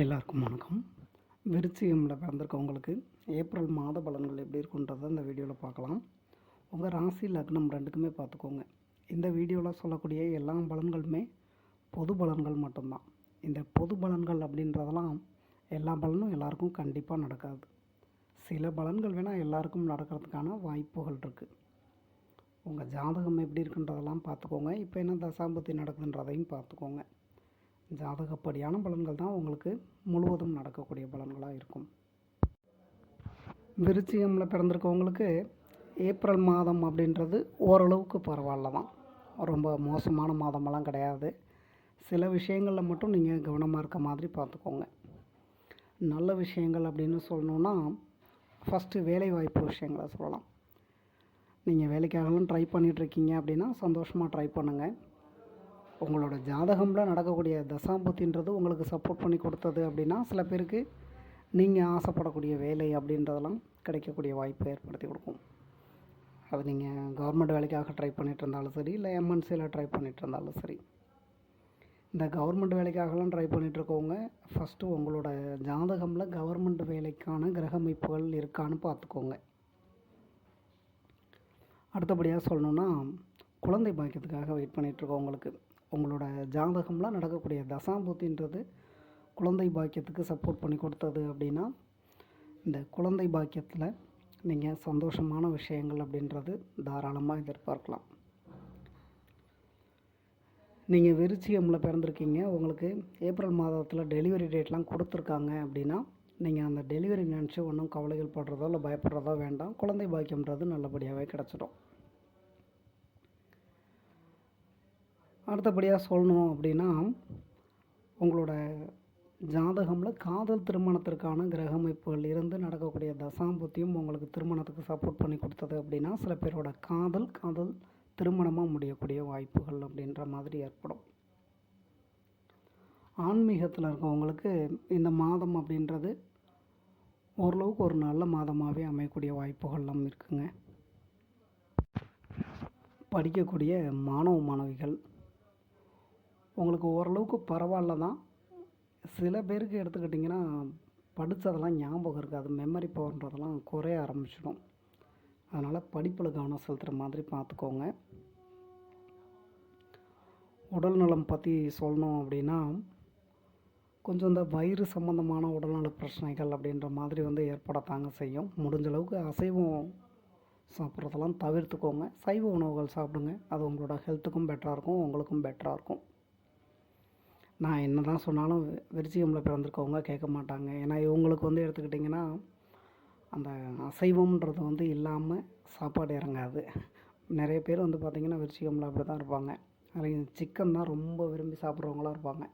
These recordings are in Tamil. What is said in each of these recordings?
எல்லாருக்கும் வணக்கம். விருச்சிகமில் பிறந்திருக்கவங்களுக்கு ஏப்ரல் மாத பலன்கள் எப்படி இருக்குன்றதை இந்த வீடியோவில் பார்க்கலாம். உங்கள் ராசி லக்னம் ரெண்டுக்குமே பார்த்துக்கோங்க. இந்த வீடியோவில் சொல்லக்கூடிய எல்லா பலன்களுமே பொது பலன்கள் மட்டும்தான். இந்த பொது பலன்கள் அப்படின்றதெல்லாம் எல்லா பலனும் எல்லாருக்கும் கண்டிப்பாக நடக்காது. சில பலன்கள் வேணால் எல்லாருக்கும் நடக்கிறதுக்கான வாய்ப்புகள் இருக்குது உங்கள் ஜாதகம் எப்படி இருக்குன்றதெல்லாம் பார்த்துக்கோங்க. இப்போ என்ன தசாபத்தி நடக்குதுன்றதையும் பார்த்துக்கோங்க. ஜாதகப்படியான பலன்கள் தான் உங்களுக்கு முழுவதும் நடக்கக்கூடிய பலன்களாக இருக்கும். விருச்சிகமில் பிறந்திருக்கவங்களுக்கு ஏப்ரல் மாதம் அப்படின்றது ஓரளவுக்கு பரவாயில்ல தான். ரொம்ப மோசமான மாதமெல்லாம் கிடையாது. சில விஷயங்களில் மட்டும் நீங்கள் கவனமாக இருக்க மாதிரி பார்த்துக்கோங்க. நல்ல விஷயங்கள் அப்படின்னு சொல்லணுன்னா ஃபஸ்ட்டு வேலை வாய்ப்பு விஷயங்களை சொல்லலாம். நீங்கள் வேலைக்காகலாம் ட்ரை பண்ணிகிட்ருக்கீங்க அப்படின்னா சந்தோஷமாக ட்ரை பண்ணுங்கள் உங்களோட ஜாதகமில் நடக்கக்கூடிய தசாம்பத்தின்றது உங்களுக்கு சப்போர்ட் பண்ணி கொடுத்தது அப்படின்னா சில பேருக்கு நீங்கள் ஆசைப்படக்கூடிய வேலை அப்படின்றதெல்லாம் கிடைக்கக்கூடிய வாய்ப்பை ஏற்படுத்தி கொடுக்கும். அது நீங்கள் கவர்மெண்ட் வேலைக்காக ட்ரை பண்ணிகிட்டு இருந்தாலும் சரி இல்லை எம்என்சியில் ட்ரை பண்ணிகிட்டு இருந்தாலும் சரி. இந்த கவர்மெண்ட் வேலைக்காகலாம் ட்ரை பண்ணிகிட்ருக்கவங்க ஃபஸ்ட்டு உங்களோட ஜாதகமில் கவர்மெண்ட் வேலைக்கான கிரக அமைப்புகள் இருக்கான்னு பார்த்துக்கோங்க. அடுத்தபடியாக சொல்லணுன்னா குழந்தை பாக்கியத்துக்காக வெயிட் பண்ணிகிட்ருக்கவங்களுக்கு உங்களோட ஜாதகம்லாம் நடக்கக்கூடிய தசாம்பூத்தின்றது குழந்தை பாக்கியத்துக்கு சப்போர்ட் பண்ணி கொடுத்தது அப்படின்னா இந்த குழந்தை பாக்கியத்தில் நீங்கள் சந்தோஷமான விஷயங்கள் அப்படின்றது தாராளமாக எதிர்பார்க்கலாம். நீங்கள் விருச்சிகமில் பிறந்திருக்கீங்க உங்களுக்கு ஏப்ரல் மாதத்தில் டெலிவரி டேட்லாம் கொடுத்துருக்காங்க அப்படின்னா நீங்கள் அந்த டெலிவரி நினச்சி ஒன்றும் கவலைகள் படுறதோ இல்லை பயப்படுறதோ வேண்டாம். குழந்தை பாக்கியம்ன்றது நல்லபடியாகவே கிடச்சிடும். அடுத்தபடியாக சொல்லணும் அப்படின்னா உங்களோட ஜாதகமில் காதல் திருமணத்திற்கான கிரக அமைப்புகள் இருந்து நடக்கக்கூடிய தசாம்பத்தியும் உங்களுக்கு திருமணத்துக்கு சப்போர்ட் பண்ணி கொடுத்தது அப்படின்னா சில பேரோட காதல் காதல் திருமணமாக முடியக்கூடிய வாய்ப்புகள் அப்படின்ற மாதிரி ஏற்படும். ஆன்மீகத்தில் இருக்கவங்களுக்கு இந்த மாதம் அப்படின்றது ஓரளவுக்கு ஒரு நல்ல மாதமாகவே அமையக்கூடிய வாய்ப்புகள்லாம் இருக்குங்க. படிக்கக்கூடிய மாணவ மாணவிகள் உங்களுக்கு ஓரளவுக்கு பரவாயில்ல தான் சில பேருக்கு எடுத்துக்கிட்டிங்கன்னா படித்ததெல்லாம் ஞாபகம் இருக்காது மெமரி பவர்ன்றதெல்லாம் குறைய ஆரம்பிச்சிடும். அதனால் படிப்பில் கவனம் செலுத்துகிற மாதிரி பார்த்துக்கோங்க. உடல் நலம் பற்றி சொல்லணும் அப்படின்னா கொஞ்சம் இந்த வயிறு சம்மந்தமான உடல்நல பிரச்சனைகள் அப்படின்ற மாதிரி வந்து ஏற்படத்தாங்க செய்யும். முடிஞ்ச அளவுக்கு அசைவம் சாப்பிட்றதெல்லாம் தவிர்த்துக்கோங்க. சைவ உணவுகள் சாப்பிடுங்க. அது உங்களோட ஹெல்த்துக்கும் பெட்டராக இருக்கும் உங்களுக்கும் பெட்டராக இருக்கும். நான் என்ன தான் சொன்னாலும் விருச்சிகமில் பிறந்திருக்கவங்க கேட்க மாட்டாங்க. ஏன்னா இவங்களுக்கு வந்து எடுத்துக்கிட்டிங்கன்னா அந்த அசைவம்ன்றது வந்து இல்லாமல் சாப்பாடு இறங்காது. நிறைய பேர் வந்து பார்த்திங்கன்னா விருச்சிகமில் அப்படி தான் இருப்பாங்க. அதில் சிக்கன் தான் ரொம்ப விரும்பி சாப்பிட்றவங்களாம் இருப்பாங்க.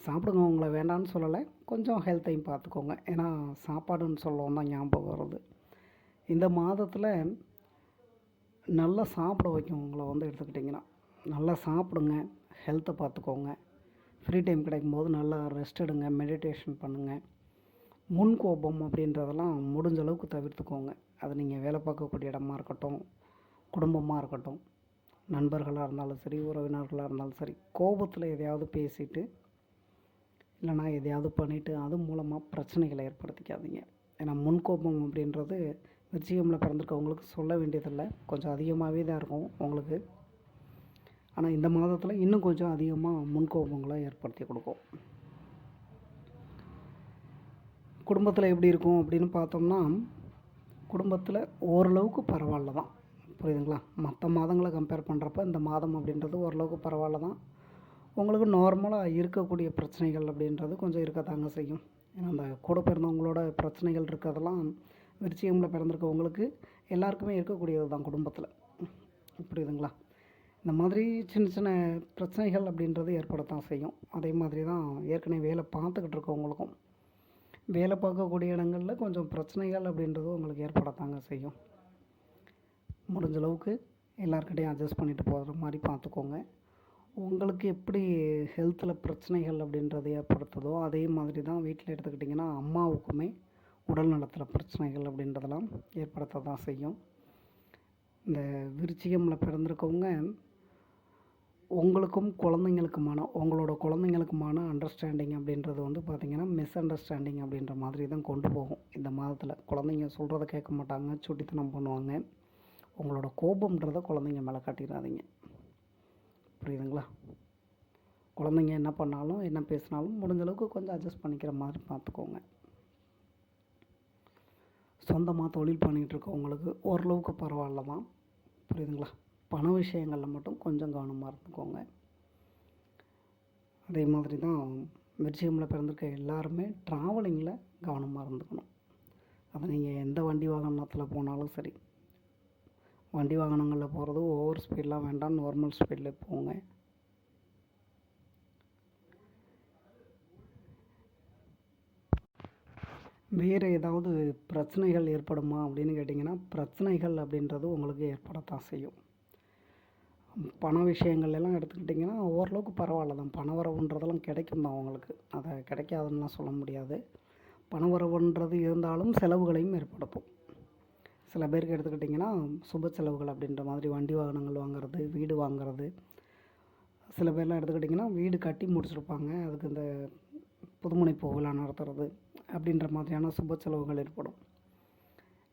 சாப்பிடுங்க உங்களை வேண்டான்னு சொல்லலை. கொஞ்சம் ஹெல்த்தையும் பார்த்துக்கோங்க ஏன்னா சாப்பாடுன்னு சொல்லவும் தான் ஞாபகம் வருது. இந்த மாதத்தில் நல்லா சாப்பிட வைக்கும் உங்களை வந்து எடுத்துக்கிட்டிங்கன்னா. நல்லா சாப்பிடுங்க. ஹெல்த்தை பார்த்துக்கோங்க. ஃப்ரீ டைம் கிடைக்கும் போது நல்லா ரெஸ்ட் எடுங்க மெடிடேஷன் பண்ணுங்கள் முன் கோபம் அப்படின்றதெல்லாம் முடிஞ்ச அளவுக்கு தவிர்த்துக்கோங்க. அது நீங்கள் வேலை பார்க்கக்கூடிய இடமா இருக்கட்டும் குடும்பமாக இருக்கட்டும் நண்பர்களாக இருந்தாலும் சரி உறவினர்களாக இருந்தாலும் சரி கோபத்தில் எதையாவது பேசிட்டு இல்லைனா எதையாவது பண்ணிவிட்டு அது மூலமாக பிரச்சனைகளை ஏற்படுத்திக்காதீங்க. ஏன்னா முன்கோபம் அப்படின்றது விருச்சிகமில் பிறந்திருக்கவங்களுக்கு சொல்ல வேண்டியதில்லை. கொஞ்சம் அதிகமாகவே தான் இருக்கும். உங்களுக்கு ஆனால் இந்த மாதத்தில் இன்னும் கொஞ்சம் அதிகமாக முன்கோபங்களை ஏற்படுத்தி கொடுக்கும். குடும்பத்தில் எப்படி இருக்கும் அப்படின்னு பார்த்தோம்னா குடும்பத்தில் ஓரளவுக்கு பரவாயில்ல தான். புரியுதுங்களா? மற்ற மாதங்களை கம்பேர் பண்ணுறப்ப இந்த மாதம் அப்படின்றது ஓரளவுக்கு பரவாயில்ல தான். உங்களுக்கு நார்மலாக இருக்கக்கூடிய பிரச்சனைகள் அப்படின்றது கொஞ்சம் இருக்கத்தாங்க செய்யும். ஏன்னா அந்த கூட பிறந்தவங்களோட பிரச்சனைகள் இருக்கிறதெல்லாம் விருச்சிகமில் பிறந்திருக்கவங்களுக்கு எல்லாருக்குமே இருக்கக்கூடியது தான் குடும்பத்தில். புரியுதுங்களா? இந்த மாதிரி சின்ன சின்ன பிரச்சனைகள் அப்படின்றது ஏற்படத்தான் செய்யும். அதே மாதிரி தான் ஏற்கனவே வேலை பார்த்துக்கிட்டு இருக்கவங்களுக்கும். வேலை பார்க்கக்கூடிய இடங்களில் கொஞ்சம் பிரச்சனைகள் அப்படின்றது உங்களுக்கு ஏற்படத்தாங்க செய்யும். முடிஞ்ச அளவுக்கு எல்லாருக்கிட்டையும் அட்ஜஸ்ட் பண்ணிட்டு போகிற மாதிரி பார்த்துக்கோங்க. உங்களுக்கு எப்படி ஹெல்த்தில் பிரச்சனைகள் அப்படின்றது ஏற்படுத்துதோ அதே மாதிரி தான் வீட்டில் எடுத்துக்கிட்டிங்கன்னா அம்மாவுக்குமே உடல் நலத்தில் பிரச்சனைகள் அப்படின்றதெல்லாம் ஏற்படுத்த தான் செய்யும். இந்த விருச்சிகமில் பிறந்திருக்கவங்க உங்களுக்கும் குழந்தைங்களுக்குமான உங்களோட குழந்தைங்களுக்குமான அண்டர்ஸ்டாண்டிங் அப்படின்றது வந்து பார்த்திங்கன்னா மிஸ் அண்டர்ஸ்டாண்டிங் அப்படின்ற மாதிரி தான் கொண்டு போகும். இந்த மாதத்தில் குழந்தைங்க சொல்கிறத கேட்க மாட்டாங்க சுட்டித்தனம் பண்ணுவாங்க. உங்களோட கோபம்ன்றதை குழந்தைங்க மேலே காட்டிடாதீங்க புரியுதுங்களா? குழந்தைங்க என்ன பண்ணாலும் என்ன பேசினாலும் முடிஞ்ச அளவுக்கு கொஞ்சம் அட்ஜஸ்ட் பண்ணிக்கிற மாதிரி பார்த்துக்கோங்க சொந்தமாக தொழில் பண்ணிகிட்டு இருக்கவங்களுக்கு ஓரளவுக்கு பரவாயில்ல தான் புரியுதுங்களா? பண விஷயங்களில் மட்டும் கொஞ்சம் கவனமாக இருந்துக்கோங்க. அதே மாதிரி தான் மிர்ச்சியமில் பிறந்திருக்க எல்லாருமே ட்ராவலிங்கில் கவனமாக இருந்துக்கணும். அது நீங்கள் எந்த வண்டி வாகனத்தில் போனாலும் சரி. வண்டி வாகனங்களில் போகிறது ஓவர் ஸ்பீட்லாம் வேண்டாம் நார்மல் ஸ்பீடில் போங்க. வேறு ஏதாவது பிரச்சனைகள் ஏற்படுமா அப்படின்னு கேட்டிங்கன்னா பிரச்சனைகள் அப்படின்றது உங்களுக்கு ஏற்படத்தான் செய்யும். பண விஷயங்கள் எல்லாம் எடுத்துக்கிட்டிங்கன்னா ஓரளவுக்கு பரவாயில்ல தான் பண வரவுன்றதெல்லாம் கிடைக்கும் தான் அவங்களுக்கு. அதை கிடைக்காதுன்னுலாம் சொல்ல முடியாது. பண வரவுன்றது இருந்தாலும் செலவுகளையும் ஏற்படுத்தும். சில பேருக்கு எடுத்துக்கிட்டிங்கன்னா சுப செலவுகள் அப்படின்ற மாதிரி வண்டி வாகனங்கள் வாங்குறது வீடு வாங்குறது. சில பேர்லாம் எடுத்துக்கிட்டிங்கன்னா வீடு கட்டி முடிச்சிருப்பாங்க. அதுக்கு இந்த புதுமனை போகலாம் நடத்துறது அப்படின்ற மாதிரியான சுப செலவுகள் ஏற்படும்.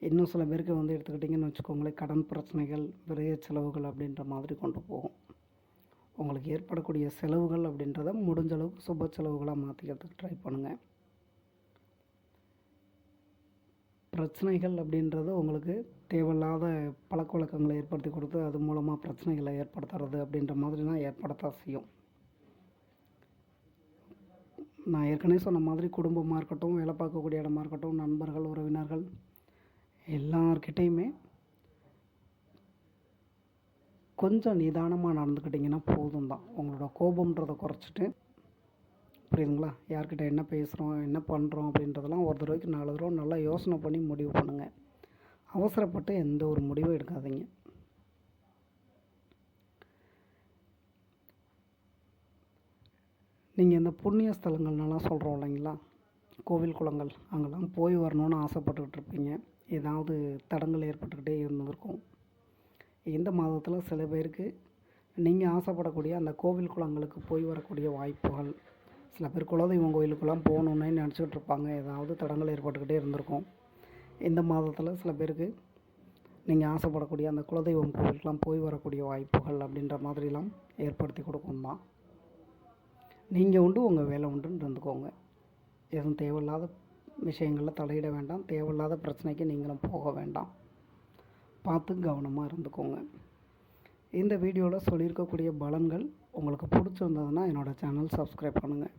இன்னும் சில பேருக்கு வந்து எடுத்துக்கிட்டிங்கன்னு வச்சுக்கோங்களேன் கடன் பிரச்சனைகள் விரைய செலவுகள் அப்படின்ற மாதிரி கொண்டு போகும். உங்களுக்கு ஏற்படக்கூடிய செலவுகள் அப்படின்றத முடிஞ்ச அளவுக்கு சுப செலவுகளாக மாற்றிக்கிறதுக்கு ட்ரை பண்ணுங்கள் பிரச்சனைகள் அப்படின்றது உங்களுக்கு தேவையில்லாத பழக்க வழக்கங்களை ஏற்படுத்தி கொடுத்து அது மூலமாக பிரச்சனைகளை ஏற்படுத்துறது அப்படின்ற மாதிரி தான் ஏற்படத்தான் செய்யும். நான் ஏற்கனவே சொன்ன மாதிரி குடும்பமாக இருக்கட்டும் வேலை பார்க்கக்கூடிய இடமா இருக்கட்டும் நண்பர்கள் உறவினர்கள் எல்லார்கிட்டேயுமே கொஞ்சம் நிதானமாக நடந்துக்கிட்டிங்கன்னா போதும் தான் உங்களோட கோபம்ன்றதை குறைச்சிட்டு புரியுதுங்களா? யார்கிட்ட என்ன பேசுகிறோம் என்ன பண்ணுறோம் அப்படின்றதெல்லாம் ஒரு தடவைக்கு நாலு தடவை நல்லா யோசனை பண்ணி முடிவு பண்ணுங்கள் அவசரப்பட்டு எந்த ஒரு முடிவும் எடுக்காதீங்க. நீங்கள் இந்த புண்ணிய ஸ்தலங்கள்னாலாம் சொல்கிறோம் இல்லைங்களா? கோவில் குளங்கள் அங்கெல்லாம் போய் வரணும்னு ஆசைப்பட்டுக்கிட்டு இருப்பீங்க. ஏதாவது தடங்கள் ஏற்பட்டுக்கிட்டே இருந்திருக்கும். இந்த மாதத்தில் சில பேருக்கு நீங்கள் ஆசைப்படக்கூடிய அந்த கோவில் குளங்களுக்கு போய் வரக்கூடிய வாய்ப்புகள் சில பேர் குலதெய்வம் கோயிலுக்கெல்லாம் போகணுன்னே நினச்சிக்கிட்டு இருப்பாங்க ஏதாவது தடங்கள் ஏற்பட்டுக்கிட்டே இருந்திருக்கும். இந்த மாதத்தில் சில பேருக்கு நீங்கள் ஆசைப்படக்கூடிய அந்த குலதெய்வம் கோவிலுக்கெலாம் போய் வரக்கூடிய வாய்ப்புகள் அப்படின்ற மாதிரிலாம் ஏற்படுத்தி கொடுக்கும் தான். நீங்கள் உண்டு உங்கள் வேலை உண்டுன்னு இருந்துக்கோங்க. எதுவும் தேவையில்லாத விஷயங்களில் தலையிட வேண்டாம். தேவையில்லாத பிரச்சனைக்கு நீங்களும் போக வேண்டாம். பார்த்து கவனமாக இருந்துக்கோங்க. இந்த வீடியோவில் சொல்லியிருக்கக்கூடிய பலன்கள் உங்களுக்கு பிடிச்சிருந்ததுன்னா என்னோடய சேனல் சப்ஸ்கிரைப் பண்ணுங்கள்